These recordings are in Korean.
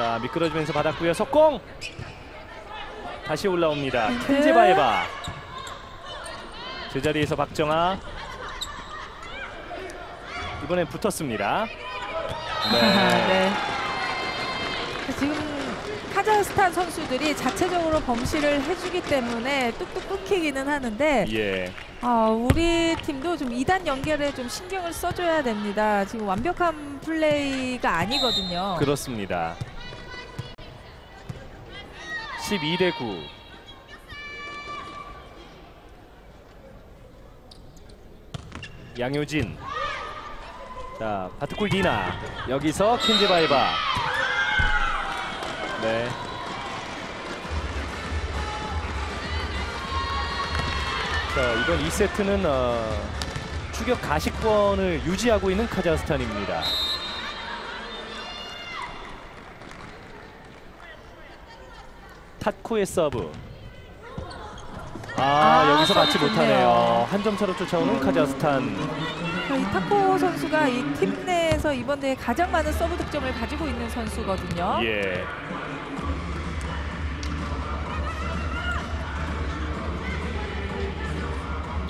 자 미끄러지면서 받았고요. 속공. 다시 올라옵니다. 네. 켄제바에바. 제자리에서 박정아. 이번엔 붙었습니다. 네. 네. 지금 카자흐스탄 선수들이 자체적으로 범실을 해주기 때문에 뚝뚝 끊기기는 하는데 예. 아, 우리 팀도 좀 2단 연결에 좀 신경을 써줘야 됩니다. 지금 완벽한 플레이가 아니거든요. 그렇습니다. 12대 9. 양효진. 자, 바트콜 디나. 여기서 켄제바이바. 네. 자, 이번 2세트는 어, 추격 가식권을 유지하고 있는 카자흐스탄입니다. 타코의 서브. 아, 아, 여기서 맞지 서브 못하네요. 한 점 차로 쫓아오는 카자흐스탄. 이 타코 선수가 이 팀 내에서 이번 대회 가장 많은 서브 득점을 가지고 있는 선수거든요. 예.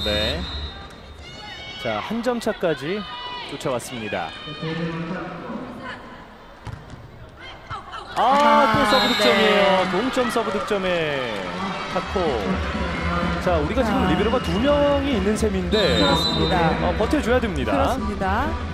네. 자, 한 점 차까지 쫓아왔습니다. 아, 또 아, 서브 득점이에요. 네. 동점 서브 득점에 타코. 자, 우리가 지금 자. 리베로가 두 명이 있는 셈인데 그렇습니다. 어, 버텨줘야 됩니다. 그렇습니다.